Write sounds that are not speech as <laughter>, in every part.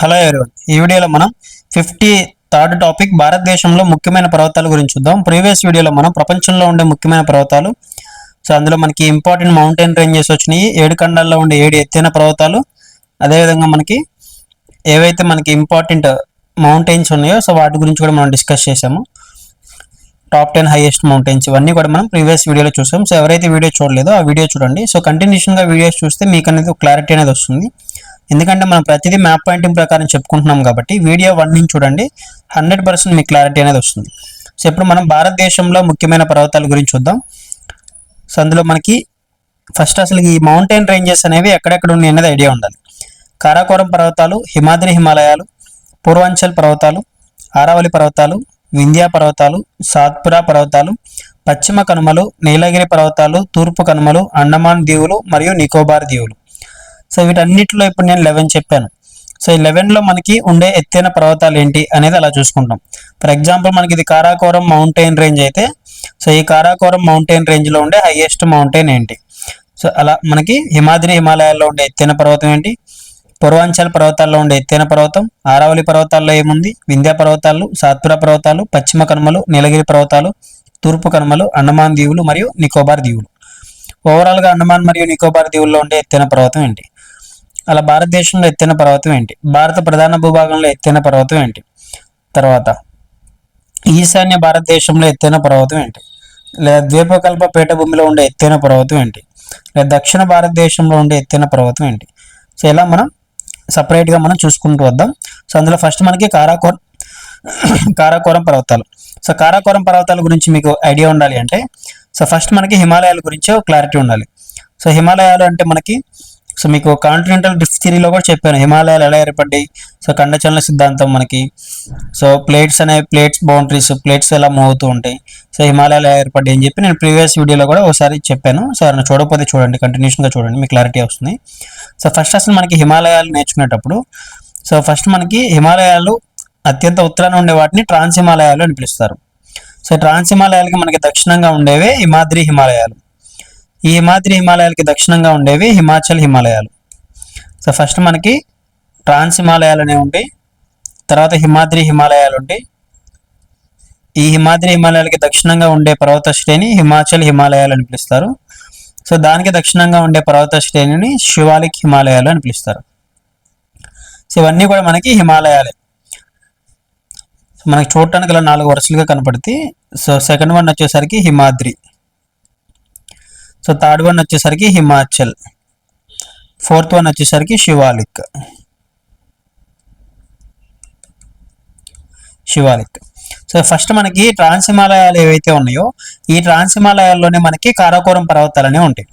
Hello everyone ఈ వీడియోలో మనం ఫిఫ్టీ థర్డ్ టాపిక్ భారతదేశంలో ముఖ్యమైన పర్వతాల గురించి చూద్దాం. ప్రీవియస్ వీడియోలో మనం ప్రపంచంలో ఉండే ముఖ్యమైన పర్వతాలు. సో అందులో మనకి ఇంపార్టెంట్ మౌంటైన్ రేంజెస్ వచ్చినాయి. ఏడు ఖండాల్లో ఉండే ఏడు ఎత్తైన పర్వతాలు. అదేవిధంగా మనకి ఏవైతే మనకి ఇంపార్టెంట్ మౌంటైన్స్ ఉన్నాయో సో వాటి గురించి కూడా మనం డిస్కస్ చేసాము టాప్ టెన్ హైయెస్ట్ మౌంటైన్స్ ఇవన్నీ కూడా మనం ప్రీవియస్ వీడియోలో చూసాం. సో ఎవరైతే వీడియో చూడలేదో ఆ వీడియో చూడండి. సో కంటిన్యూషన్గా వీడియోస్ చూస్తే మీకు అనేది క్లారిటీ అనేది వస్తుంది. ఎందుకంటే మనం ప్రతిదీ మ్యాప్ పాయింటింగ్ ప్రకారం చెప్పుకుంటున్నాం కాబట్టి వీడియో వన్ నుంచి చూడండి హండ్రెడ్ పర్సెంట్ మీకు క్లారిటీ అనేది వస్తుంది. సో ఇప్పుడు మనం భారతదేశంలో ముఖ్యమైన పర్వతాల గురించి చూద్దాం. సో అందులో మనకి ఫస్ట్ అసలు ఈ మౌంటైన్ రేంజెస్ అనేవి ఎక్కడెక్కడ ఉన్నాయి అనేది ఐడియా ఉండాలి. కారాకోరం పర్వతాలు హిమాద్రి హిమాలయాలు పూర్వాంచల్ పర్వతాలు ఆరావళి పర్వతాలు వింధ్యా పర్వతాలు సాత్పురా పర్వతాలు పశ్చిమ కనుమలు నీలగిరి పర్వతాలు తూర్పు కనుమలు అండమాన్ దీవులు మరియు నికోబార్ దీవులు. సో వీటన్నిటిలో ఇప్పుడు నేను లెవెన్ చెప్పాను. సో ఈ లెవెన్లో మనకి ఉండే ఎత్తైన పర్వతాలు ఏంటి అనేది అలా చూసుకుంటాం. ఫర్ ఎగ్జాంపుల్ మనకి ఇది కారాకోరం మౌంటైన్ రేంజ్ అయితే సో ఈ కారాకోరం మౌంటైన్ రేంజ్లో ఉండే హైయెస్ట్ మౌంటైన్ ఏంటి? సో అలా మనకి హిమాద్రి హిమాలయాల్లో ఉండే ఎత్తైన పర్వతం ఏంటి? పూర్వాంచల్ పర్వతాల్లో ఉండే ఎత్తైన పర్వతం ఆరావళి పర్వతాల్లో ఏముంది? వింధ్యా పర్వతాలు సాత్పుర పర్వతాలు పశ్చిమ కనుమలు నీలగిరి పర్వతాలు తూర్పు కనుమలు అండమాన్ దీవులు మరియు నికోబార్ దీవులు. ఓవరాల్గా అండమాన్ మరియు నికోబార్ దీవుల్లో ఉండే ఎత్తైన పర్వతం ఏంటి? అలా భారతదేశంలో ఎత్తైన పర్వతం ఏంటి? భారత ప్రధాన భూభాగంలో ఎత్తైన పర్వతం ఏంటి? తర్వాత ఈశాన్య భారతదేశంలో ఎత్తైన పర్వతం ఏంటి? లేదా ద్వీపకల్ప పీఠభూమిలో ఉండే ఎత్తైన పర్వతం ఏంటి? లేదా దక్షిణ భారతదేశంలో ఉండే ఎత్తైన పర్వతం ఏంటి? సో ఇలా మనం సపరేట్గా మనం చూసుకుంటూ వద్దాం. సో అందులో ఫస్ట్ మనకి కారాకోర కారాకోరం పర్వతాలు. సో కారాకోరం పర్వతాల గురించి మీకు ఐడియా ఉండాలి అంటే సో ఫస్ట్ మనకి హిమాలయాల గురించి క్లారిటీ ఉండాలి. సో హిమాలయాలు అంటే మనకి సో మీకు కాంటినెంటల్ డిస్క్ థిరీలో కూడా చెప్పాను హిమాలయాలు ఎలా ఏర్పడ్డాయి? సో ఖండచలన సిద్ధాంతం మనకి. సో ప్లేట్స్ అనే ప్లేట్స్ బౌండరీస్ ప్లేట్స్ ఎలా మూవ్ అవుతూ ఉంటాయి. సో హిమాలయాలు ఎలా ఏర్పడ్డాయి అని చెప్పి నేను ప్రీవియస్ వీడియోలో కూడా ఒకసారి చెప్పాను. సో ఎవరైనా చూడకపోతే చూడండి కంటిన్యూషన్గా చూడండి మీకు క్లారిటీ వస్తుంది. సో ఫస్ట్ అసలు మనకి హిమాలయాలు నేర్చుకునేటప్పుడు సో ఫస్ట్ మనకి హిమాలయాలు అత్యంత ఉత్తరాన ఉండే వాటిని ట్రాన్స్ హిమాలయాలు అని పిలుస్తారు. సో ట్రాన్స్ హిమాలయాలకి మనకి దక్షిణంగా ఉండేవే హిమాద్రి హిమాలయాలు. ఈ హిమాద్రి హిమాలయాలకి దక్షిణంగా ఉండేవి హిమాచల్ హిమాలయాలు. సో ఫస్ట్ మనకి ట్రాన్స్ హిమాలయాలు అనేవి ఉంటాయి. తర్వాత హిమాద్రి హిమాలయాలు ఉంటాయి. ఈ హిమాద్రి హిమాలయాలకి దక్షిణంగా ఉండే పర్వత శ్రేణి హిమాచల్ హిమాలయాలు అని పిలుస్తారు. సో దానికి దక్షిణంగా ఉండే పర్వత శ్రేణిని శివాలిక్ హిమాలయాలు అని పిలుస్తారు. సో ఇవన్నీ కూడా మనకి హిమాలయాలే. మనకి చూడటానికి ఇలా నాలుగు వరుసలుగా కనపడుతాయి. సో సెకండ్ వన్ వచ్చేసరికి హిమాద్రి. సో థర్డ్ వన్ వచ్చేసరికి హిమాచల్. ఫోర్త్ వన్ వచ్చేసరికి శివాలిక్. శివాలిక్. సో ఫస్ట్ మనకి ట్రాన్స్ హిమాలయాలు ఏవైతే ఉన్నాయో ఈ ట్రాన్స్ హిమాలయాల్లోనే మనకి కారాకోరం పర్వతాలనే ఉంటాయి.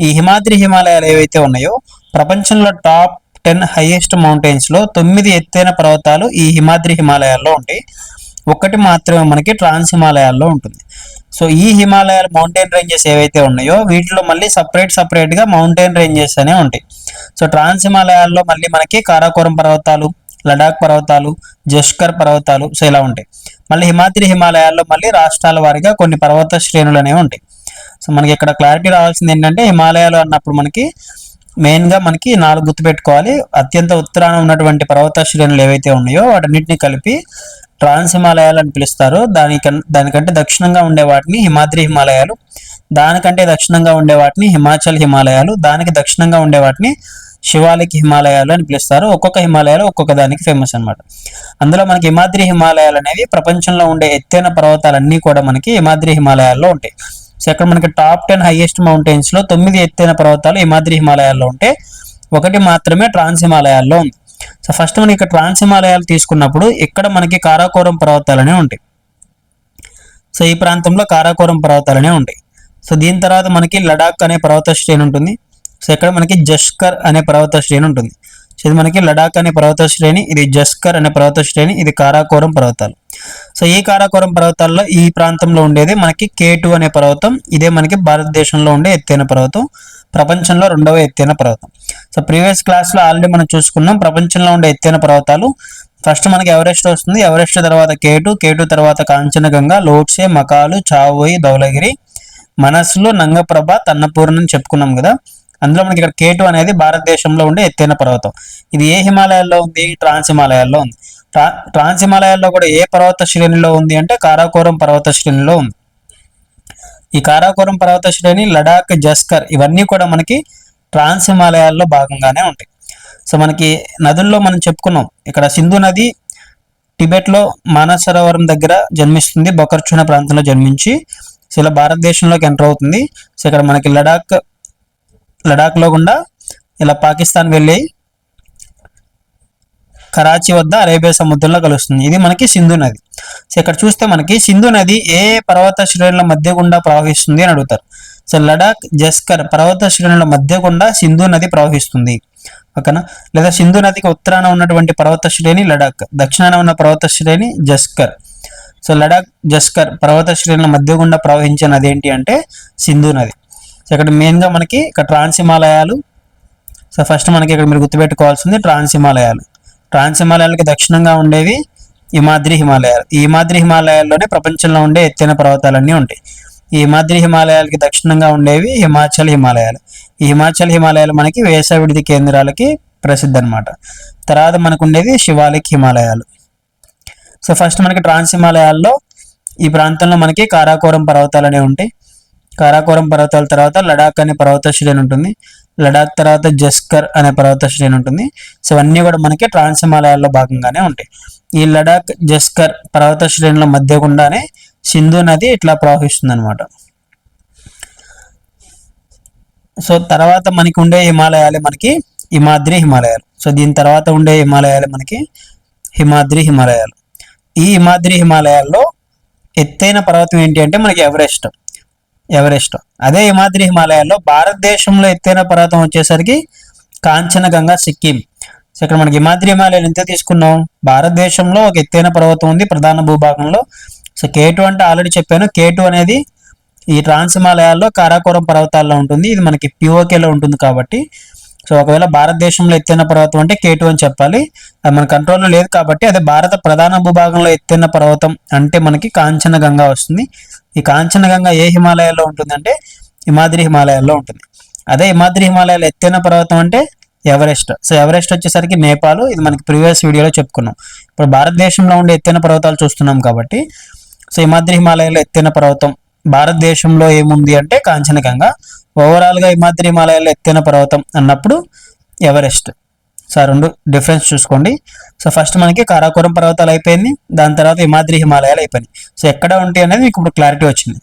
ఈ హిమాద్రి హిమాలయాలు ఏవైతే ఉన్నాయో ప్రపంచంలో టాప్ టెన్ హైయెస్ట్ మౌంటైన్స్లో తొమ్మిది ఎత్తైన పర్వతాలు ఈ హిమాద్రి హిమాలయాల్లో ఉంటాయి. ఒకటి మాత్రమే మనకి ట్రాన్స్ హిమాలయాల్లో ఉంటుంది. సో ఈ హిమాలయాల మౌంటైన్ రేంజెస్ ఏవైతే ఉన్నాయో వీటిలో మళ్ళీ సపరేట్ సపరేట్గా మౌంటైన్ రేంజెస్ అనే ఉంటాయి. సో ట్రాన్స్ హిమాలయాల్లో మళ్ళీ మనకి కారాకోరం పర్వతాలు లడాక్ పర్వతాలు జస్కర్ పర్వతాలు సో ఇలా ఉంటాయి. మళ్ళీ హిమాద్రి హిమాలయాల్లో మళ్ళీ రాష్ట్రాల వారిగా కొన్ని పర్వత శ్రేణులు అనేవి ఉంటాయి. సో మనకి ఇక్కడ క్లారిటీ రావాల్సింది ఏంటంటే హిమాలయాలు అన్నప్పుడు మనకి మెయిన్గా మనకి నాలుగు గుర్తుపెట్టుకోవాలి. అత్యంత ఉత్తరాన ఉన్నటువంటి పర్వత శ్రేణులు ఏవైతే ఉన్నాయో వాటన్నిటిని కలిపి ట్రాన్స్ హిమాలయాలు అని పిలుస్తారు. దానికన్ దానికంటే దక్షిణంగా ఉండే వాటిని హిమాద్రి హిమాలయాలు దానికంటే దక్షిణంగా ఉండే వాటిని హిమాచల్ హిమాలయాలు దానికి దక్షిణంగా ఉండే వాటిని శివాలిక్ హిమాలయాలు అని పిలుస్తారు. ఒక్కొక్క హిమాలయాలు ఒక్కొక్క దానికి ఫేమస్ అన్నమాట. అందులో మనకి హిమాద్రి హిమాలయాలు అనేవి ప్రపంచంలో ఉండే ఎత్తైన పర్వతాలన్నీ కూడా మనకి హిమాద్రి హిమాలయాల్లో ఉంటాయి. సో ఇక్కడ మనకి టాప్ టెన్ హైయెస్ట్ మౌంటైన్స్లో తొమ్మిది ఎత్తైన పర్వతాలు హిమాద్రి హిమాలయాల్లో ఉంటే ఒకటి మాత్రమే ట్రాన్స్ హిమాలయాల్లో ఉంది. సో ఫస్ట్ మనకి ఇక్కడ ట్రాన్స్ హిమాలయాలు తీసుకున్నప్పుడు ఇక్కడ మనకి కారాకోరం పర్వతాలనే ఉంటాయి. సో ఈ ప్రాంతంలో కారాకోరం పర్వతాలనే ఉంటాయి. సో దీని తర్వాత మనకి లడాక్ అనే పర్వత శ్రేణి ఉంటుంది. సో ఇక్కడ మనకి జస్కర్ అనే పర్వత శ్రేణి ఉంటుంది. సో ఇది మనకి లడాక్ అనే పర్వత శ్రేణి ఇది జస్కర్ అనే పర్వత శ్రేణి ఇది కారాకోరం పర్వతాలు. సో ఈ కారాకోరం పర్వతాల్లో ఈ ప్రాంతంలో ఉండేది మనకి కేటు అనే పర్వతం. ఇదే మనకి భారతదేశంలో ఉండే ఎత్తైన పర్వతం. ప్రపంచంలో రెండవ ఎత్తైన పర్వతం. సో ప్రీవియస్ క్లాస్లో ఆల్రెడీ మనం చూసుకున్నాం ప్రపంచంలో ఉండే ఎత్తైన పర్వతాలు. ఫస్ట్ మనకి ఎవరెస్ట్ వస్తుంది. ఎవరెస్ట్ తర్వాత కేటు. కేటు తర్వాత కాంచనగంగా లోట్సే మకాలు చావోయి ధౌలగిరి మనస్సులో నంగప్రభ తన్నపూర్ణ అని చెప్పుకున్నాం కదా. అందులో మనకి ఇక్కడ కేటు అనేది భారతదేశంలో ఉండే ఎత్తైన పర్వతం. ఇది ఏ హిమాలయాల్లో ఉంది? ట్రాన్స్ హిమాలయాల్లో ఉంది. ట్రా- ట్రాన్స్ హిమాలయాల్లో కూడా ఏ పర్వత శ్రేణిలో ఉంది అంటే కారాకోరం పర్వత శ్రేణిలో ఉంది. ఈ కారాకోరం పర్వత శ్రేణి లడాక్ జస్కర్ ఇవన్నీ కూడా మనకి ట్రాన్స్ హిమాలయాల్లో భాగంగానే ఉంటాయి. సో మనకి నదుల్లో మనం చెప్పుకున్నాం ఇక్కడ సింధు నది టిబెట్లో మానసరోవరం దగ్గర జన్మిస్తుంది బొకర్చున ప్రాంతంలో జన్మించి సో ఇలా భారతదేశంలోకి ఎంటర్ అవుతుంది. సో ఇక్కడ మనకి లడాక్ లడాక్లో గుండా ఇలా పాకిస్తాన్ వెళ్ళి కరాచీ వద్ద అరేబియా సముద్రంలో కలుస్తుంది. ఇది మనకి సింధు నది. సో ఇక్కడ చూస్తే మనకి సింధు నది ఏ పర్వత శ్రేణుల మధ్య గుండా ప్రవహిస్తుంది అని అడుగుతారు. సో లడాక్ జస్కర్ పర్వత శ్రేణుల మధ్య గుండా సింధు నది ప్రవహిస్తుంది. ఓకేనా? లేదా సింధు నదికి ఉత్తరాన ఉన్నటువంటి పర్వత శ్రేణి లడాక్ దక్షిణాన ఉన్న పర్వత శ్రేణి జస్కర్. సో లడాక్ జస్కర్ పర్వత శ్రేణుల మధ్య గుండా ప్రవహించే నది ఏంటి అంటే సింధు నది. సో ఇక్కడ మెయిన్గా మనకి ఇక్కడ ట్రాన్స్ హిమాలయాలు సో ఫస్ట్ మనకి ఇక్కడ మీరు గుర్తుపెట్టుకోవాల్సింది ట్రాన్స్ హిమాలయాలు ట్రాన్స్ హిమాలయాలకు దక్షిణంగా ఉండేవి హిమాద్రి హిమాలయాలు. ఈ హిమాద్రి హిమాలయాల్లోనే ప్రపంచంలో ఉండే ఎత్తైన పర్వతాలన్నీ ఉంటాయి. ఈ హిమాద్రి హిమాలయాలకి దక్షిణంగా ఉండేవి హిమాచల్ హిమాలయాలు. ఈ హిమాచల్ హిమాలయాలు మనకి వేసవి విడిది కేంద్రాలకి ప్రసిద్ధి అనమాట తర్వాత మనకు ఉండేది శివాలిక్ హిమాలయాలు. సో ఫస్ట్ మనకి ట్రాన్స్ హిమాలయాల్లో ఈ ప్రాంతంలో మనకి కారాకోరం పర్వతాలు అనేవి ఉంటాయి. కారాకోరం పర్వతాల తర్వాత లడాక్ అనే పర్వత శ్రేణి ఉంటుంది. లడాక్ తర్వాత జస్కర్ అనే పర్వత శ్రేణి ఉంటుంది. సో ఇవన్నీ కూడా మనకి ట్రాన్స్ హిమాలయాల్లో భాగంగానే ఉంటాయి. ఈ లడాక్ జస్కర్ పర్వత శ్రేణుల మధ్య గుండానే సింధు నది ఇట్లా ప్రవహిస్తుంది అనమాట సో తర్వాత మనకి ఉండే హిమాలయాలే మనకి హిమాద్రి హిమాలయాలు. సో దీని తర్వాత ఉండే హిమాలయాలే మనకి హిమాద్రి హిమాలయాలు. ఈ హిమాద్రి హిమాలయాల్లో ఎత్తైన పర్వతం ఏంటి అంటే మనకి ఎవరెస్ట్. ఎవరెస్ట్. అదే హిమాద్రి హిమాలయాల్లో భారతదేశంలో ఎత్తైన పర్వతం వచ్చేసరికి కాంచనగంగా సిక్కిం. సో ఇక్కడ మనకి హిమాద్రి హిమాలయాలు ఎంత తీసుకున్నాం? భారతదేశంలో ఒక ఎత్తైన పర్వతం ఉంది ప్రధాన భూభాగంలో. సో కే టూ అంటే ఆల్రెడీ చెప్పాను. కే టూ అనేది ఈ ట్రాన్స్ హిమాలయాల్లో కారాకోరం పర్వతాల్లో ఉంటుంది. ఇది మనకి పిఓకేలో ఉంటుంది కాబట్టి. సో ఒకవేళ భారతదేశంలో ఎత్తైన పర్వతం అంటే కే టూ అని చెప్పాలి. అది మన కంట్రోల్లో లేదు కాబట్టి అదే భారత ప్రధాన భూభాగంలో ఎత్తైన పర్వతం అంటే మనకి కాంచనగంగా వస్తుంది. ఈ కాంచనగంగా ఏ హిమాలయాల్లో ఉంటుందంటే హిమాద్రి హిమాలయాల్లో ఉంటుంది. అదే హిమాద్రి హిమాలయాల ఎత్తైన పర్వతం అంటే ఎవరెస్ట్. సో ఎవరెస్ట్ వచ్చేసరికి నేపాల్. ఇది మనకి ప్రీవియస్ వీడియోలో చెప్పుకున్నాం. ఇప్పుడు భారతదేశంలో ఉండే ఎత్తైన పర్వతాలు చూస్తున్నాం కాబట్టి సో హిమాద్రి హిమాలయాల ఎత్తైన పర్వతం భారతదేశంలో ఏముంది అంటే కాంచనగంగా ఓవరాల్గా హిమాద్రి హిమాలయాల ఎత్తైన పర్వతం అన్నప్పుడు ఎవరెస్ట్. సో రెండు డిఫరెన్స్ చూసుకోండి. సో ఫస్ట్ మనకి కారాకోరం పర్వతాలు అయిపోయింది. దాని తర్వాత హిమాద్రి హిమాలయాలు అయిపోయినాయి. సో ఎక్కడ ఉంటాయి అనేది మీకు ఇప్పుడు క్లారిటీ వచ్చింది.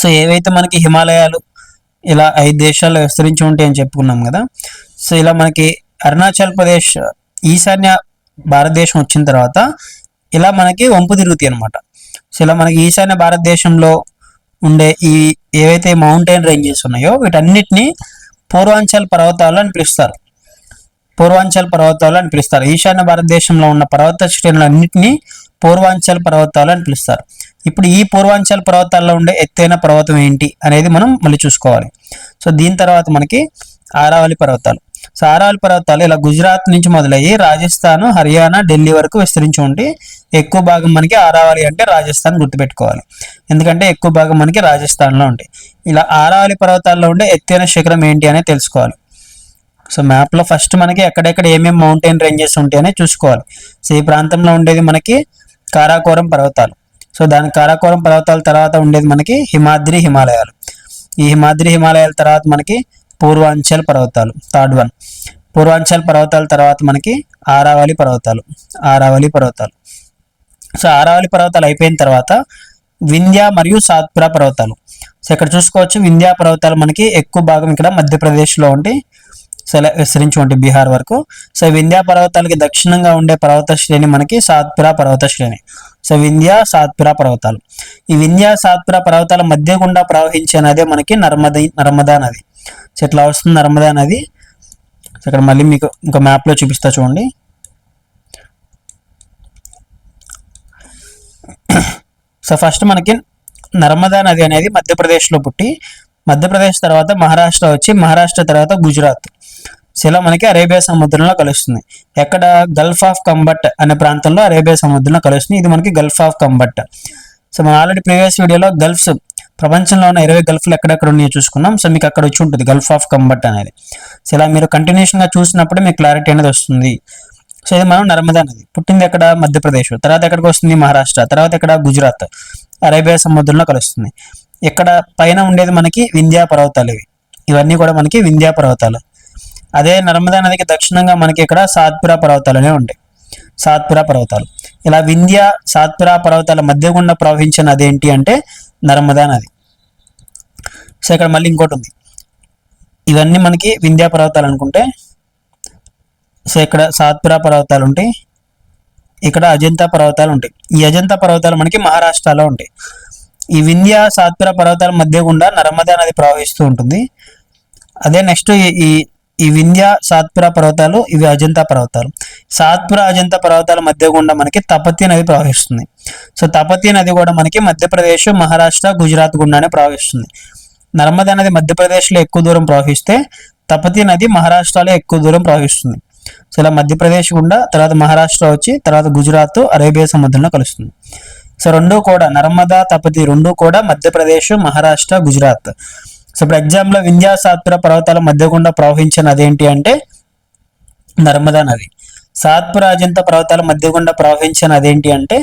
సో ఏవైతే మనకి హిమాలయాలు ఇలా ఐదు దేశాల్లో విస్తరించి ఉంటాయని చెప్పుకున్నాం కదా. సో ఇలా మనకి అరుణాచల్ ప్రదేశ్ ఈశాన్య భారతదేశం వచ్చిన తర్వాత ఇలా మనకి వంపు తిరుగుతాయి అనమాట సో ఇలా మనకి ఈశాన్య భారతదేశంలో ఉండే ఈ ఏవైతే మౌంటైన్ రేంజెస్ ఉన్నాయో వీటన్నిటిని పూర్వాంచల్ పర్వతాలు అని పిలుస్తారు. పూర్వాంచల్ పర్వతాలు అని పిలుస్తారు. ఈశాన్య భారతదేశంలో ఉన్న పర్వత శ్రేణులన్నింటినీ పూర్వాంచల్ పర్వతాలు అని పిలుస్తారు. ఇప్పుడు ఈ పూర్వాంచల్ పర్వతాల్లో ఉండే ఎత్తైన పర్వతం ఏంటి అనేది మనం మళ్ళీ చూసుకోవాలి. సో దీని తర్వాత మనకి ఆరావళి పర్వతాలు. సో ఆరావళి పర్వతాలు ఇలా గుజరాత్ నుంచి మొదలయ్యి రాజస్థాన్ హర్యానా ఢిల్లీ వరకు విస్తరించి ఉండి ఎక్కువ భాగం మనకి ఆరావళి అంటే రాజస్థాన్ గుర్తుపెట్టుకోవాలి. ఎందుకంటే ఎక్కువ భాగం మనకి రాజస్థాన్లో ఉంటాయి. ఇలా ఆరావళి పర్వతాల్లో ఉండే ఎత్తైన శిఖరం ఏంటి అనేది తెలుసుకోవాలి. సో మ్యాప్లో ఫస్ట్ మనకి ఎక్కడెక్కడ ఏమేమి మౌంటైన్ రేంజెస్ ఉంటాయనే చూసుకోవాలి. సో ఈ ప్రాంతంలో ఉండేది మనకి కారాకోరం పర్వతాలు. సో దాని కారాకోరం పర్వతాల తర్వాత ఉండేది మనకి హిమాద్రి హిమాలయాలు. ఈ హిమాద్రి హిమాలయాల తర్వాత మనకి పూర్వాంచల్ పర్వతాలు థర్డ్ వన్ పూర్వాంచల్ పర్వతాల తర్వాత మనకి ఆరావళి పర్వతాలు ఆరావళి పర్వతాలు. సో ఆరావళి పర్వతాలు అయిపోయిన తర్వాత వింధ్య మరియు సాత్పురా పర్వతాలు. సో ఇక్కడ చూసుకోవచ్చు వింధ్యా పర్వతాలు మనకి ఎక్కువ భాగం ఇక్కడ మధ్యప్రదేశ్లో ఉండి విస్తరించి బీహార్ వరకు. సో వింధ్యా పర్వతాలకి దక్షిణంగా ఉండే పర్వత శ్రేణి మనకి సాత్పురా పర్వత శ్రేణి. సో వింధ్యా సాత్పురా పర్వతాలు. ఈ వింధ్యా సాత్పురా పర్వతాల మధ్య గుండా ప్రవహించే నదే మనకి నర్మద నర్మదా నది. సో ఇట్లా వస్తుంది నర్మదా నది. సో ఇక్కడ మళ్ళీ మీకు ఇంకో మ్యాప్లో చూపిస్తా చూడండి. సో ఫస్ట్ మనకి నర్మదా నది అనేది మధ్యప్రదేశ్లో పుట్టి మధ్యప్రదేశ్ తర్వాత మహారాష్ట్ర వచ్చి మహారాష్ట్ర తర్వాత గుజరాత్. శిల మనకి అరేబియా సముద్రంలో కలుస్తుంది. ఎక్కడ గల్ఫ్ ఆఫ్ కంబట్ అనే ప్రాంతంలో అరేబియా సముద్రంలో కలుస్తుంది. ఇది మనకి గల్ఫ్ ఆఫ్ కంబట్ సో మనం ఆల్రెడీ ప్రీవియస్ వీడియోలో గల్ఫ్స్ ప్రపంచంలో ఉన్న ఇరవై గల్ఫ్లు ఎక్కడెక్కడ ఉన్నాయో చూసుకున్నాం. సో మీకు అక్కడ వచ్చి ఉంటుంది గల్ఫ్ ఆఫ్ కంబట్ అనేది. సో ఇలా మీరు కంటిన్యూషన్గా చూసినప్పుడు మీకు క్లారిటీ అనేది వస్తుంది. సో ఇది మనం నర్మదా నది. పుట్టింది ఎక్కడ? మధ్యప్రదేశ్. తర్వాత ఎక్కడికి వస్తుంది? మహారాష్ట్ర. తర్వాత ఎక్కడ? గుజరాత్. అరేబియా సముద్రంలో కలుస్తుంది. ఇక్కడ పైన ఉండేది మనకి వింధ్యా పర్వతాలు ఇవి. ఇవన్నీ కూడా మనకి వింధ్యా పర్వతాలు. అదే నర్మదా నదికి దక్షిణంగా మనకి ఇక్కడ సాత్పురా పర్వతాలు ఉంటాయి. సాత్పురా పర్వతాలు. ఇలా వింధ్య సాత్పురా పర్వతాల మధ్య గుండా ప్రవహించిన నది ఏంటి అంటే నర్మదా నది. సో ఇక్కడ మళ్ళీ ఇంకోటి ఉంది. ఇవన్నీ మనకి వింధ్యా పర్వతాలు అనుకుంటే సో ఇక్కడ సాత్పురా పర్వతాలు ఉంటాయి. ఇక్కడ అజంతా పర్వతాలు ఉంటాయి. ఈ అజంతా పర్వతాలు మనకి మహారాష్ట్రలో ఉంటాయి. ఈ వింధ్య సాత్పుర పర్వతాల మధ్య గుండా నర్మదా నది ప్రవహిస్తూ ఉంటుంది. అదే నెక్స్ట్ ఈ ఈ వింధ్య సాత్పురా పర్వతాలు ఇవి అజంతా పర్వతాలు. సాత్పురా అజంతా పర్వతాల మధ్య గుండా మనకి తపతి నది ప్రవహిస్తుంది. సో తపతి నది కూడా మనకి మధ్యప్రదేశ్ మహారాష్ట్ర గుజరాత్ గుండానే ప్రవహిస్తుంది. నర్మదా నది మధ్యప్రదేశ్లో ఎక్కువ దూరం ప్రవహిస్తే తపతి నది మహారాష్ట్రలో ఎక్కువ దూరం ప్రవహిస్తుంది. సో ఇలా మధ్యప్రదేశ్ గుండా తర్వాత మహారాష్ట్ర వచ్చి తర్వాత గుజరాత్ అరేబియా సముద్రంలో కలుస్తుంది. సో రెండు కూడా నర్మదా తపతి రెండు కూడా మధ్యప్రదేశ్ మహారాష్ట్ర గుజరాత్. సో ఇప్పుడు ఎగ్జామ్లో వింధ్యాసాత్పుర పర్వతాల మధ్య గుండా ప్రవహించే నది ఏంటి అంటే నర్మదా నది సాత్పుర అజంత పర్వతాల మధ్య గుండా ప్రవహించే నది ఏంటి అంటే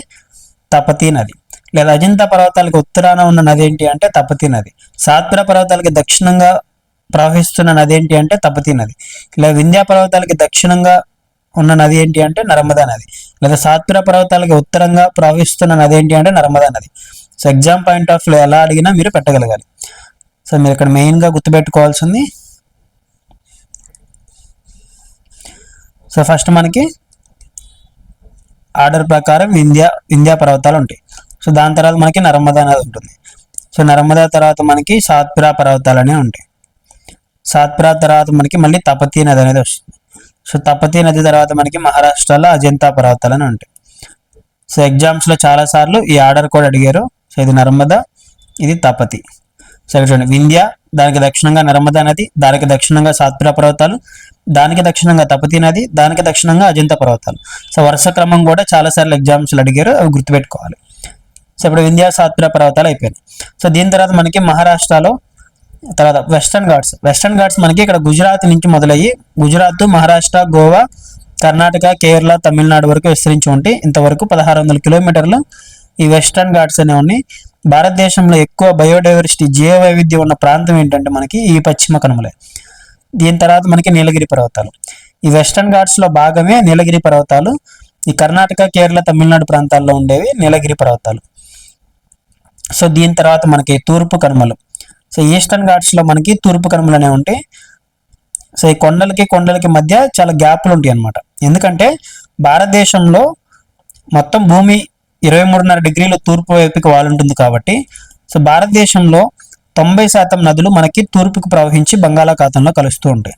తపతి నది లేదా అజంత పర్వతాలకు ఉత్తరాన ఉన్న నది ఏంటి అంటే తపతి నది సాత్పుర పర్వతాలకి దక్షిణంగా ప్రవహిస్తున్న నది ఏంటి అంటే తపతి నది లేదా వింధ్యా పర్వతాలకి దక్షిణంగా ఉన్న నది ఏంటి అంటే నర్మదా నది లేదా సాత్పుర పర్వతాలకి ఉత్తరంగా ప్రవహిస్తున్న నది ఏంటి అంటే నర్మదా నది so exam point of view ఎలా అడిగినా మీరు పెట్టగలగాలి. సో మీరు ఇక్కడ మెయిన్గా గుర్తుపెట్టుకోవాల్సింది సో ఫస్ట్ మనకి ఆర్డర్ ప్రకారం వింధ్యా వింధ్యా పర్వతాలు ఉంటాయి. సో దాని తర్వాత మనకి నర్మదా నది ఉంటుంది. సో నర్మదా తర్వాత మనకి సాత్పురా పర్వతాలు అనేవి ఉంటాయి. సాత్పురా తర్వాత మనకి మళ్ళీ తపతీ నది అనేది వస్తుంది. సో తపతీ నది తర్వాత మనకి మహారాష్ట్రలో అజంతా పర్వతాలు అని ఉంటాయి. సో ఎగ్జామ్స్లో చాలాసార్లు ఈ ఆర్డర్ కూడా అడిగారు. సో ఇది నర్మదా ఇది తపతి. సరే చూడండి. వింధ్య దానికి దక్షిణంగా నర్మదా నది దానికి దక్షిణంగా సాత్పుర పర్వతాలు దానికి దక్షిణంగా తపతి నది దానికి దక్షిణంగా అజంత పర్వతాలు. సో వరుస క్రమం కూడా చాలాసార్లు ఎగ్జామ్స్లు అడిగారు అవి గుర్తుపెట్టుకోవాలి. సో ఇప్పుడు వింధ్య సాత్పుర పర్వతాలు అయిపోయినాయి. సో దీని తర్వాత మనకి మహారాష్ట్రలో తర్వాత వెస్టర్న్ ఘాట్స్. వెస్టర్న్ ఘాట్స్ మనకి ఇక్కడ గుజరాత్ నుంచి మొదలయ్యి గుజరాత్ మహారాష్ట్ర గోవా కర్ణాటక కేరళ తమిళనాడు వరకు విస్తరించి ఉంటే ఇంతవరకు పదహారు వందల కిలోమీటర్లు ఈ వెస్టర్న్ ఘాట్స్ అనేవి భారతదేశంలో ఎక్కువ బయోడైవర్సిటీ జీవ వైవిధ్యం ఉన్న ప్రాంతం ఏంటంటే మనకి ఈ పశ్చిమ కనుమలే. దీని తర్వాత మనకి నీలగిరి పర్వతాలు. ఈ వెస్టర్న్ ఘాట్స్లో భాగమే నీలగిరి పర్వతాలు. ఈ కర్ణాటక కేరళ తమిళనాడు ప్రాంతాల్లో ఉండేవి నీలగిరి పర్వతాలు. సో దీని తర్వాత మనకి తూర్పు కనుమలు. సో ఈస్టర్న్ ఘాట్స్లో మనకి తూర్పు కనుమలు అనేవి ఉంటాయి. సో ఈ కొండలకి కొండలకి మధ్య చాలా గ్యాప్లు ఉంటాయి అన్నమాట ఎందుకంటే భారతదేశంలో మొత్తం భూమి ఇరవై మూడున్నర డిగ్రీల తూర్పు వైపుకి వాలుంటుంది కాబట్టి సో భారతదేశంలో తొంభై శాతం నదులు మనకి తూర్పుకు ప్రవహించి బంగాళాఖాతంలో కలుస్తూ ఉంటాయి.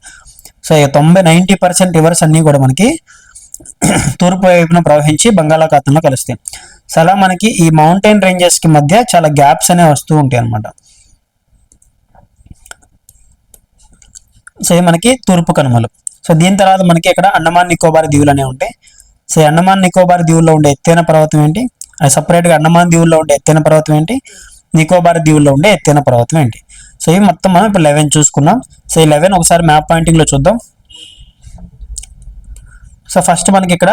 సో తొంభై నైంటీ పర్సెంట్ రివర్స్ అన్నీ కూడా మనకి <clears throat> తూర్పు వైపున ప్రవహించి బంగాళాఖాతంలో కలుస్తాయి. సో అలా మనకి ఈ మౌంటైన్ రేంజెస్కి మధ్య చాలా గ్యాప్స్ అనేవి వస్తూ ఉంటాయి అన్నమాట. సో ఇవి మనకి తూర్పు కనుమలు. సో దీని తర్వాత మనకి ఇక్కడ అండమాన్ నికోబార్ దీవులు అనేవి ఉంటాయి. సో అండమాన్ నికోబార్ దీవుల్లో ఉండే ఎత్తైన పర్వతం ఏంటి? అది సపరేట్గా అండమాన్ దీవుల్లో ఉండే ఎత్తైన పర్వతం ఏంటి? నికోబార్ దీవుల్లో ఉండే ఎత్తైన పర్వతం ఏంటి? సో ఇవి మొత్తం మనం ఇప్పుడు లెవెన్ చూసుకున్నాం సో ఈ లెవెన్ ఒకసారి మ్యాప్ పాయింటింగ్లో చూద్దాం. సో ఫస్ట్ మనకి ఇక్కడ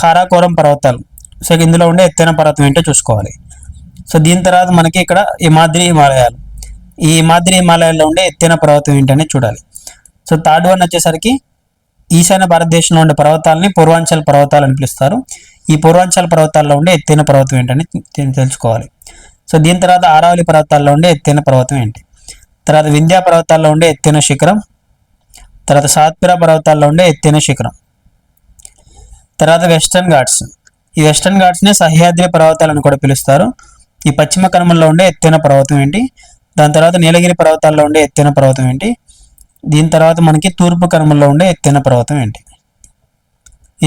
కారాకోరం పర్వతాలు. సో ఇందులో ఉండే ఎత్తైన పర్వతం ఏంటో చూసుకోవాలి. సో దీని తర్వాత మనకి ఇక్కడ హిమాద్రి హిమాలయాలు. ఈ హిమాద్రి హిమాలయాల్లో ఉండే ఎత్తైన పర్వతం ఏంటనే చూడాలి. సో థర్డ్ వన్ వచ్చేసరికి ఈశాన్య భారతదేశంలో ఉండే పర్వతాలని పూర్వాంచల్ పర్వతాలు అని పిలుస్తారు. ఈ పూర్వాంచల్ పర్వతాల్లో ఉండే ఎత్తైన పర్వతం ఏంటని తెలుసుకోవాలి. సో దీని తర్వాత ఆరావళి పర్వతాల్లో ఉండే ఎత్తైన పర్వతం ఏంటి? తర్వాత వింధ్యా పర్వతాల్లో ఉండే ఎత్తైన శిఖరం. తర్వాత సాత్పురా పర్వతాల్లో ఉండే ఎత్తైన శిఖరం. తర్వాత వెస్టర్న్ ఘాట్స్. ఈ వెస్టర్న్ ఘాట్స్ని సహ్యాద్రి పర్వతాలు అని కూడా పిలుస్తారు. ఈ పశ్చిమ కనుమల్లో ఉండే ఎత్తైన పర్వతం ఏంటి? దాని తర్వాత నీలగిరి పర్వతాల్లో ఉండే ఎత్తైన పర్వతం ఏంటి? దీని తర్వాత మనకి తూర్పు కనుమల్లో ఉండే ఎత్తైన పర్వతం ఏంటి?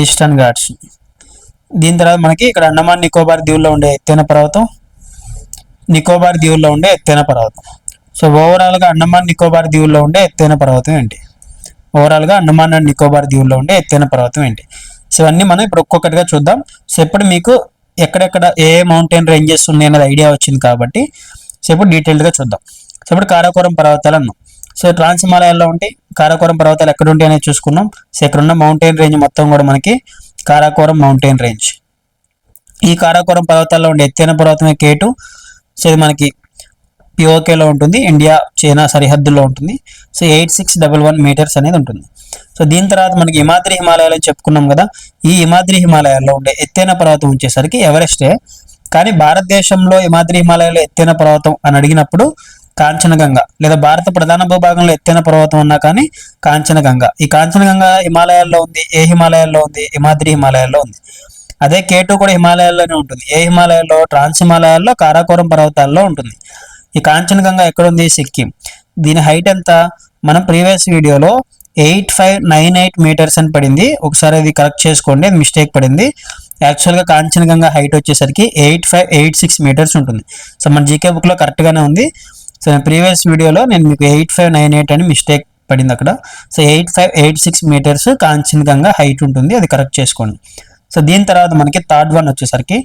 ఈస్టర్న్ ఘాట్స్. దీని తర్వాత మనకి ఇక్కడ అండమాన్ నికోబార్ దీవుల్లో ఉండే ఎత్తైన పర్వతం నికోబార్ దీవుల్లో ఉండే ఎత్తైన పర్వతం. సో ఓవరాల్గా అండమాన్ నికోబార్ దీవుల్లో ఉండే ఎత్తైన పర్వతం ఏంటి? ఓవరాల్గా అండమాన్ అండ్ నికోబార్ దీవుల్లో ఉండే ఎత్తైన పర్వతం ఏంటి? సో ఇవన్నీ మనం ఇప్పుడు ఒక్కొక్కటిగా చూద్దాం. సో ఇప్పుడు మీకు ఎక్కడెక్కడ ఏ మౌంటైన్ రేంజెస్ ఉన్నాయి అనేది ఐడియా వచ్చింది కాబట్టి సో ఇప్పుడు డీటెయిల్డ్గా చూద్దాం. సో ఇప్పుడు కారాకోరం పర్వతాలు అన్నాం. సో ట్రాన్స్ హిమాలయాల్లో ఉంటే కారాకోరం పర్వతాలు ఎక్కడ ఉంటాయి అనేది చూసుకున్నాం సో ఇక్కడ ఉన్న మౌంటైన్ రేంజ్ మొత్తం కూడా మనకి కారాకోరం మౌంటైన్ రేంజ్ ఈ కారాకోరం పర్వతాల్లో ఉండే ఎత్తైన పర్వతమే కేటు. సో ఇది మనకి పిఓకేలో ఉంటుంది ఇండియా చైనా సరిహద్దుల్లో ఉంటుంది. So eight six double one metres అనేది ఉంటుంది. సో దీని తర్వాత మనకి హిమాద్రి హిమాలయాలు చెప్పుకున్నాం కదా ఈ హిమాద్రి హిమాలయాల్లో ఉండే ఎత్తైన పర్వతం వచ్చేసరికి ఎవరెస్టే. కానీ భారతదేశంలో హిమాద్రి హిమాలయాలు ఎత్తైన పర్వతం అని అడిగినప్పుడు కాంచనగంగ లేదా భారత ప్రధాన భూభాగంలో ఎత్తైన పర్వతం ఉన్నా కానీ కాంచనగంగ. ఈ కాంచనగంగ హిమాలయాల్లో ఉంది ఏ హిమాలయాల్లో ఉంది? హిమాద్రి హిమాలయాల్లో ఉంది. అదే కేటు కూడా హిమాలయాల్లోనే ఉంటుంది. ఏ హిమాలయాల్లో? ట్రాన్స్ హిమాలయాల్లో కారాకోరం పర్వతాల్లో ఉంటుంది. ఈ కాంచనగంగ ఎక్కడ ఉంది సిక్కిం. దీని హైట్ ఎంత? మనం ప్రీవియస్ వీడియోలో eight five nine eight metres అని పడింది. ఒకసారి అది కరెక్ట్ చేసుకోండి అది మిస్టేక్ పడింది. యాక్చువల్గా కాంచనగంగ హైట్ వచ్చేసరికి eight five eight six metres ఉంటుంది. సో మన జీకే బుక్లో కరెక్ట్గానే ఉంది. సో ప్రీవియస్ వీడియోలో నేను మీకు ఎయిట్ ఫైవ్ నైన్ ఎయిట్ అని మిస్టేక్ పడింది అక్కడ. So eight five eight six metres Kanchenjunga height ఉంటుంది అది కరెక్ట్ చేసుకోండి. సో దీని తర్వాత మనకి థర్డ్ వన్ వచ్చేసరికి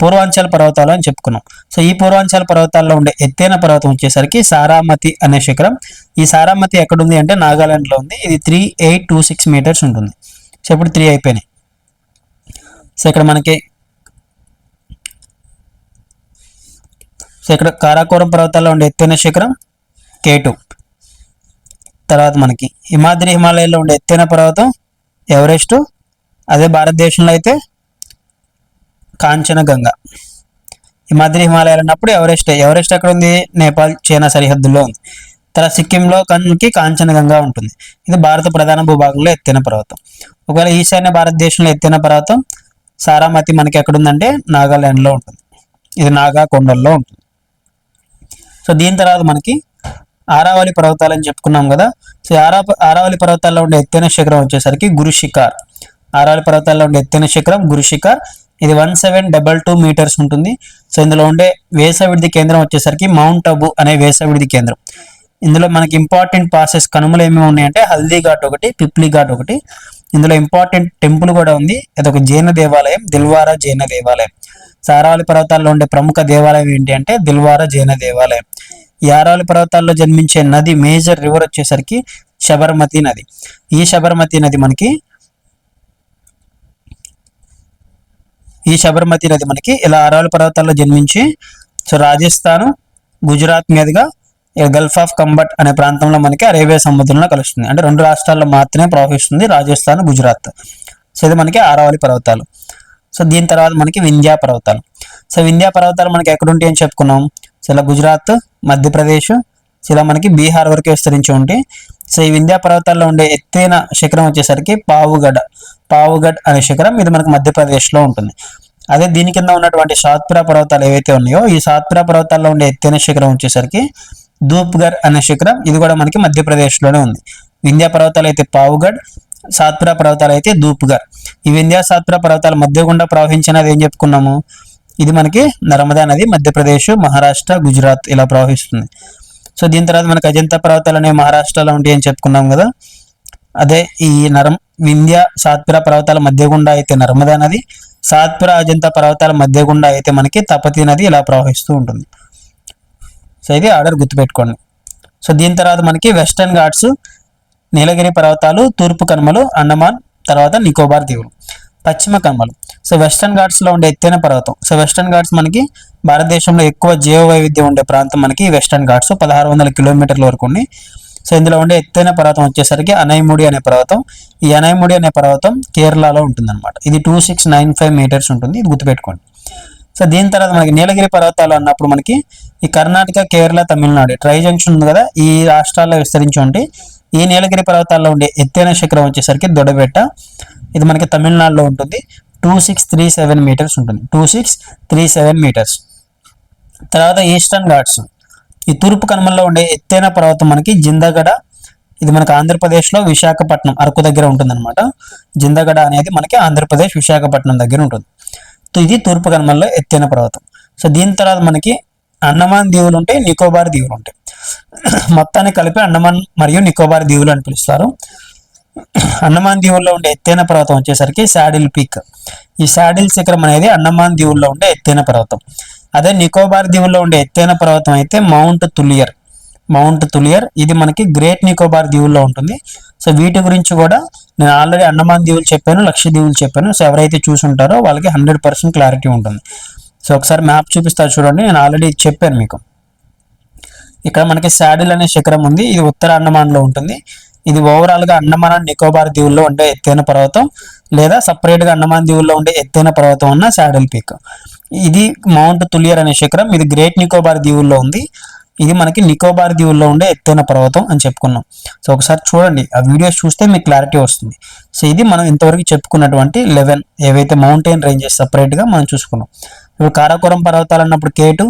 పూర్వాంచల్ పర్వతాలు అని చెప్పుకున్నాం. సో ఈ పూర్వాంచల్ పర్వతాల్లో ఉండే ఎత్తైన పర్వతం వచ్చేసరికి సారామతి అనే శిఖరం. ఈ సారామతి ఎక్కడుంది అంటే నాగాలాండ్లో ఉంది. ఇది three eight two six metres ఉంటుంది. సో ఇప్పుడు త్రీ అయిపోయినాయి. సో ఇక్కడ మనకి సో ఇక్కడ కారాకోరం పర్వతాల్లో ఉండే ఎత్తైన శిఖరం కేటు. తర్వాత మనకి హిమాద్రి హిమాలయాల్లో ఉండే ఎత్తైన పర్వతం ఎవరెస్ట్? అదే భారతదేశంలో అయితే కాంచనగంగ. హిమాద్రి హిమాలయాలు అన్నప్పుడు ఎవరెస్ట్? ఎవరెస్ట్ ఎక్కడ ఉంది నేపాల్ చైనా సరిహద్దుల్లో ఉంది. తర్వాత సిక్కింలో కనుకి కాంచనగంగా ఉంటుంది. ఇది భారత ప్రధాన భూభాగంలో ఎత్తైన పర్వతం. ఒకవేళ ఈశాన్య భారతదేశంలో ఎత్తైన పర్వతం సారామతి మనకి ఎక్కడుందంటే నాగాలాండ్లో ఉంటుంది. ఇది నాగా కొండల్లో ఉంటుంది. సో దీని తర్వాత మనకి ఆరావళి పర్వతాలు అని చెప్పుకున్నాం కదా. సో ఆరా ఆరావళి పర్వతాల్లో ఉండే ఎత్తైన శిఖరం వచ్చేసరికి గురు ఆరావళి పర్వతాల్లో ఉండే ఎత్తైన శిఖరం గురు ఇది one seven double two metres ఉంటుంది. సో ఇందులో ఉండే వేసవిడిది కేంద్రం వచ్చేసరికి మౌంట్ అబు అనే వేసవిడిది కేంద్రం. ఇందులో మనకి ఇంపార్టెంట్ పాసెస్ కనుమలు ఏమేమి ఉన్నాయంటే హల్దీ ఘాట్ ఒకటి పిప్లీ ఘాట్ ఒకటి. ఇందులో ఇంపార్టెంట్ టెంపుల్ కూడా ఉంది. అదొక జైన దేవాలయం దిల్వారా జైన దేవాలయం. సారావళి పర్వతాల్లో ఉండే ప్రముఖ దేవాలయం ఏంటి అంటే దిల్వారా జైన దేవాలయం. ఈ పర్వతాల్లో జన్మించే నది మేజర్ రివర్ వచ్చేసరికి శబర్మతి నది. ఈ శబర్మతి నది మనకి ఈ శబర్మతి నది మనకి ఇలా అరావళి పర్వతాల్లో జన్మించి సో రాజస్థాన్ గుజరాత్ మీదుగా గల్ఫ్ ఆఫ్ కంబట్ అనే ప్రాంతంలో మనకి అరేబియా సముద్రంలో కలుస్తుంది. అంటే రెండు రాష్ట్రాల్లో మాత్రమే ప్రవహిస్తుంది రాజస్థాన్ గుజరాత్. సో ఇది మనకి ఆరావళి పర్వతాలు. సో దీని తర్వాత మనకి వింధ్యా పర్వతాలు. సో వింధ్యా పర్వతాలు మనకి ఎక్కడుంటాయి అని చెప్పుకున్నాం. సో ఇలా గుజరాత్ మధ్యప్రదేశ్ సో ఇలా మనకి బీహార్ వరకు విస్తరించి ఉంటాయి. సో ఈ వింధ్యా పర్వతాల్లో ఉండే ఎత్తైన శిఖరం వచ్చేసరికి పావుగడ్ పావుగడ్ అనే శిఖరం ఇది మనకి మధ్యప్రదేశ్లో ఉంటుంది. అదే దీని కింద ఉన్నటువంటి సాత్పురా పర్వతాలు ఏవైతే ఉన్నాయో ఈ సాత్పురా పర్వతాల్లో ఉండే ఎత్తైన శిఖరం వచ్చేసరికి ధూప్గర్ అనే శిఖరం ఇది కూడా మనకి మధ్యప్రదేశ్లోనే ఉంది. వింధ్యా పర్వతాలు అయితే పావుగఢ్ సాత్పురా పర్వతాలు అయితే ధూప్గర్ ఈ వింధ్యా సాత్పురా పర్వతాల మధ్య గుండా ప్రవహించినది ఏం చెప్పుకున్నాము? ఇది మనకి నర్మదా నది మధ్యప్రదేశ్ మహారాష్ట్ర గుజరాత్ ఇలా ప్రవహిస్తుంది. సో దీని తర్వాత మనకి అజంతా పర్వతాలు అనేవి మహారాష్ట్రలో ఉంటాయి అని చెప్పుకున్నాం కదా. అదే ఈ నరం వింధ్య సాత్పురా పర్వతాల మధ్య గుండా అయితే నర్మదా నది సాత్పురా అజంతా పర్వతాల మధ్య గుండా అయితే మనకి తపతి నది ఇలా ప్రవహిస్తూ ఉంటుంది. సో ఇది ఆర్డర్ గుర్తుపెట్టుకోండి. సో దీని తర్వాత మనకి వెస్టర్న్ ఘాట్స్ నీలగిరి పర్వతాలు తూర్పు కనుమలు అండమాన్ తర్వాత నికోబార్ దీవులు పశ్చిమ కనుమలు. సో వెస్టర్న్ ఘాట్స్లో ఉండే ఎత్తైన పర్వతం. సో వెస్టర్న్ ఘాట్స్ మనకి భారతదేశంలో ఎక్కువ జీవ వైవిధ్యం ఉండే ప్రాంతం మనకి వెస్టర్న్ ఘాట్స్ పదహారు వందల కిలోమీటర్ల వరకు ఉంది. సో ఇందులో ఉండే ఎత్తైన పర్వతం వచ్చేసరికి అనైముడి అనే పర్వతం. ఈ అనైముడి అనే పర్వతం కేరళలో ఉంటుందన్నమాట. ఇది two six nine five metres ఉంటుంది. ఇది గుర్తుపెట్టుకోండి. సో దీని తర్వాత మనకి నీలగిరి పర్వతాలు అన్నప్పుడు మనకి ఈ కర్ణాటక కేరళ తమిళనాడు ట్రై జంక్షన్ ఉంది కదా ఈ రాష్ట్రాల్లో విస్తరించి ఉంటే ఈ నీలగిరి పర్వతాల్లో ఉండే ఎత్తైన శిఖరం వచ్చేసరికి దొడబెట్ట. ఇది మనకి తమిళనాడులో ఉంటుంది. Two six three seven metres ఉంటుంది. Two six three seven metres. తర్వాత ఈస్టర్న్ ఘాట్స్. ఈ తూర్పు కనుమల్లో ఉండే ఎత్తైన పర్వతం మనకి జిందగడ ఇది మనకి ఆంధ్రప్రదేశ్లో విశాఖపట్నం అరకు దగ్గర ఉంటుందన్నమాట. జిందగడ అనేది మనకి ఆంధ్రప్రదేశ్ విశాఖపట్నం దగ్గర ఉంటుంది. ఇది తూర్పు కనుమల్లో ఎత్తైన పర్వతం. సో దీని తర్వాత మనకి అండమాన్ దీవులు ఉంటాయి నికోబార్ దీవులు ఉంటాయి మొత్తాన్ని కలిపి అండమాన్ మరియు నికోబార్ దీవులు అని పిలుస్తారు. అండమాన్ దీవుల్లో ఉండే ఎత్తైన పర్వతం వచ్చేసరికి శాడిల్ పీక్. ఈ శాడిల్ శిఖరం అనేది అండమాన్ దీవుల్లో ఉండే ఎత్తైన పర్వతం. అదే నికోబార్ దీవుల్లో ఉండే ఎత్తైన పర్వతం అయితే మౌంట్ తులియర్. మౌంట్ తులియర్ ఇది మనకి గ్రేట్ నికోబార్ దీవుల్లో ఉంటుంది. సో వీటి గురించి కూడా నేను ఆల్రెడీ అండమాన్ దీవులు చెప్పాను లక్ష దీవులు చెప్పాను. సో ఎవరైతే చూసుంటారో వాళ్ళకి హండ్రెడ్ పర్సెంట్ క్లారిటీ ఉంటుంది. సో ఒకసారి మ్యాప్ చూపిస్తారు చూడండి నేను ఆల్రెడీ చెప్పాను మీకు. ఇక్కడ మనకి శాడిల్ అనే శిఖరం ఉంది ఇది ఉత్తర అండమాన్లో ఉంటుంది. ఇది ఓవరాల్గా అండమాన్ అండ్ నికోబార్ దీవుల్లో ఉండే ఎత్తైన పర్వతం లేదా సపరేట్గా అండమాన్ దీవుల్లో ఉండే ఎత్తైన పర్వతం ఉన్న శాడిల్ పీక్. ఇది మౌంట్ తులియర్ అనే శిఖరం ఇది గ్రేట్ నికోబార్ దీవుల్లో ఉంది. ఇది మనకి నికోబార్ దీవుల్లో ఉండే ఎత్తైన పర్వతం అని చెప్పుకున్నాం. సో ఒకసారి చూడండి ఆ వీడియోస్ చూస్తే మీకు క్లారిటీ వస్తుంది. సో ఇది మనం ఇంతవరకు చెప్పుకున్నటువంటి లెవెన్ ఏవైతే మౌంటైన్ రేంజెస్ సపరేట్గా మనం చూసుకున్నాం. ఇప్పుడు కారాకోరం పర్వతాలు అన్నప్పుడు కేటు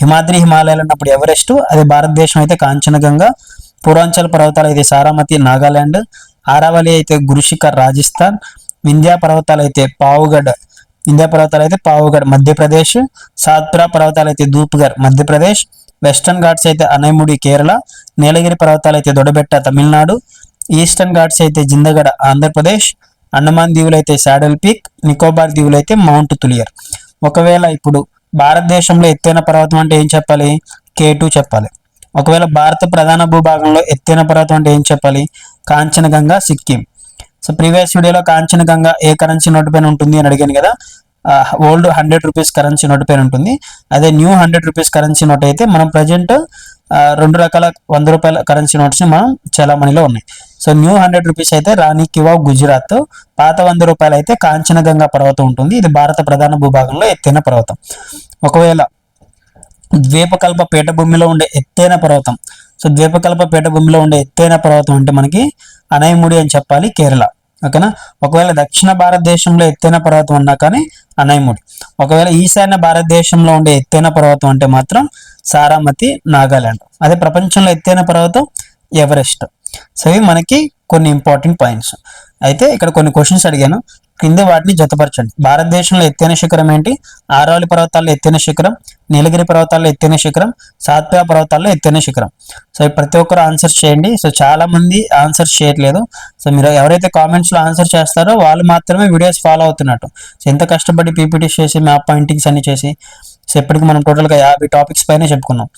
హిమాద్రి హిమాలయాలు అన్నప్పుడు ఎవరెస్ట్ అది భారతదేశం అయితే కాంచనగంగా పూర్వాంచల్ పర్వతాలు అయితే సారామతి నాగాలాండ్ ఆరావళి అయితే గురుశిఖర్ రాజస్థాన్ వింధ్యా పర్వతాలు అయితే పావుగఢ్ వింధ్యా పర్వతాలు అయితే పావుగఢ్ మధ్యప్రదేశ్ సాత్పురా పర్వతాలు అయితే ధూప్గర్ మధ్యప్రదేశ్ వెస్టర్న్ ఘాట్స్ అయితే అనైముడి కేరళ నీలగిరి పర్వతాలు అయితే దొడబెట్ట తమిళనాడు ఈస్టర్న్ ఘాట్స్ అయితే జిందగడ ఆంధ్రప్రదేశ్ అండమాన్ దీవులు అయితే శాడల్ పీక్ నికోబార్ దీవులు అయితే మౌంట్ తులియర్. ఒకవేళ ఇప్పుడు భారతదేశంలో ఎత్తైన పర్వతం అంటే ఏం చెప్పాలి? కే టూ చెప్పాలి. ఒకవేళ భారత ప్రధాన భూభాగంలో ఎత్తైన పర్వతం అంటే ఏం చెప్పాలి? కాంచనగంగా సిక్కిం. సో ప్రీవియస్ వీడియోలో కాంచనగంగా ఏ కరెన్సీ నోటు పైన ఉంటుంది అని అడిగాను కదా? Old hundred rupees currency note పైన ఉంటుంది. అదే new hundred rupees currency note అయితే మనం ప్రజెంట్ రెండు రకాల వంద రూపాయల కరెన్సీ నోట్స్ మనం చాలా మనీలో ఉన్నాయి. సో న్యూ హండ్రెడ్ రూపీస్ అయితే రాణి కివావ్ గుజరాత్. పాత వంద రూపాయలు అయితే కాంచనగంగా పర్వతం ఉంటుంది. ఇది భారత ప్రధాన భూభాగంలో ఎత్తైన పర్వతం. ఒకవేళ ద్వీపకల్ప పీఠభూమిలో ఉండే ఎత్తైన పర్వతం. సో ద్వీపకల్ప పీఠభూమిలో ఉండే ఎత్తైన పర్వతం అంటే మనకి అనయముడి అని చెప్పాలి కేరళ. ఓకేనా? ఒకవేళ దక్షిణ భారతదేశంలో ఎత్తైన పర్వతం ఉన్నా కానీ అనయముడి ఒకవేళ ఈశాన్య భారతదేశంలో ఉండే ఎత్తైన పర్వతం అంటే మాత్రం సారామతి నాగాలాండ్. అదే ప్రపంచంలో ఎత్తైన పర్వతం ఎవరెస్ట్. సో ఇవి మనకి కొన్ని ఇంపార్టెంట్ పాయింట్స్ అయితే ఇక్కడ కొన్ని క్వశ్చన్స్ అడిగాను. కింద వాటిని జతపరచండి. భారతదేశంలో ఎత్తైన శిఖరం ఏంటి? ఆరావళి పర్వతాల్లో ఎత్తైన శిఖరం నీలగిరి పర్వతాల్లో ఎత్తైన శిఖరం సాత్పురా పర్వతాల్లో ఎత్తైన శిఖరం. సో ప్రతి ఒక్కరు ఆన్సర్ చేయండి. సో చాలా మంది ఆన్సర్ చేయట్లేదు. సో మీరు ఎవరైతే కామెంట్స్లో ఆన్సర్ చేస్తారో వాళ్ళు మాత్రమే వీడియోస్ ఫాలో అవుతున్నట్టు. సో ఎంత కష్టపడి పీపీటీస్ చేసి మ్యాప్ పాయింటింగ్స్ అన్ని చేసి సో ఇప్పటికి మనం టోటల్గా యాభై టాపిక్స్ పైన చెప్పుకున్నాం.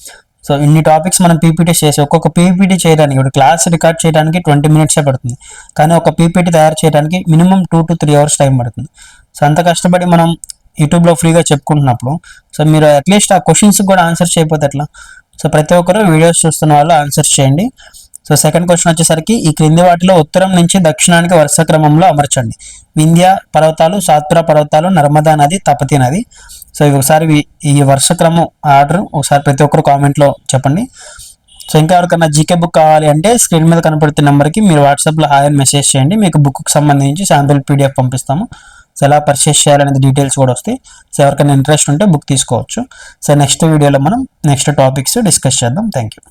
సో ఇన్ని టాపిక్స్ మనం పీపీటీ చేసి ఒక్కొక్క పీపీటీ చేయడానికి ఇప్పుడు క్లాస్ రికార్డ్ చేయడానికి ట్వంటీ మినిట్సే పడుతుంది. కానీ ఒక పీపీటీ తయారు చేయడానికి minimum two to three hours time పడుతుంది. సో అంత కష్టపడి మనం యూట్యూబ్లో ఫ్రీగా చెప్పుకుంటున్నప్పుడు సో మీరు అట్లీస్ట్ ఆ క్వశ్చన్స్ కూడా ఆన్సర్ చేయకపోతే ఎట్లా? సో ప్రతి ఒక్కరు వీడియోస్ చూస్తున్న వాళ్ళు ఆన్సర్ చేయండి. సో సెకండ్ క్వశ్చన్ వచ్చేసరికి ఈ క్రింది వాటిలో ఉత్తరం నుంచి దక్షిణానికి వరుస క్రమంలో అమర్చండి. వింధ్య పర్వతాలు సాత్పుర పర్వతాలు నర్మదా నది తపతి నది. సో ఇవి ఒకసారి ఈ వరుస క్రమం ఆర్డర్. ఒకసారి ప్రతి ఒక్కరు కామెంట్లో చెప్పండి. సో ఇంకా ఎవరికైనా జీకే బుక్ కావాలి అంటే స్క్రీన్ మీద కనపడుతున్న నెంబర్కి మీరు వాట్సాప్లో హాయ్ మెసేజ్ చేయండి. మీకు బుక్కి సంబంధించి శాంపుల్ పీడిఎఫ్ పంపిస్తాము. సో ఎలా పర్చేస్ చేయాలనేది డీటెయిల్స్ కూడా వస్తాయి. సో ఎవరికైనా ఇంట్రెస్ట్ ఉంటే బుక్ తీసుకోవచ్చు. సో నెక్స్ట్ వీడియోలో మనం నెక్స్ట్ టాపిక్స్ డిస్కస్ చేద్దాం. Thank you.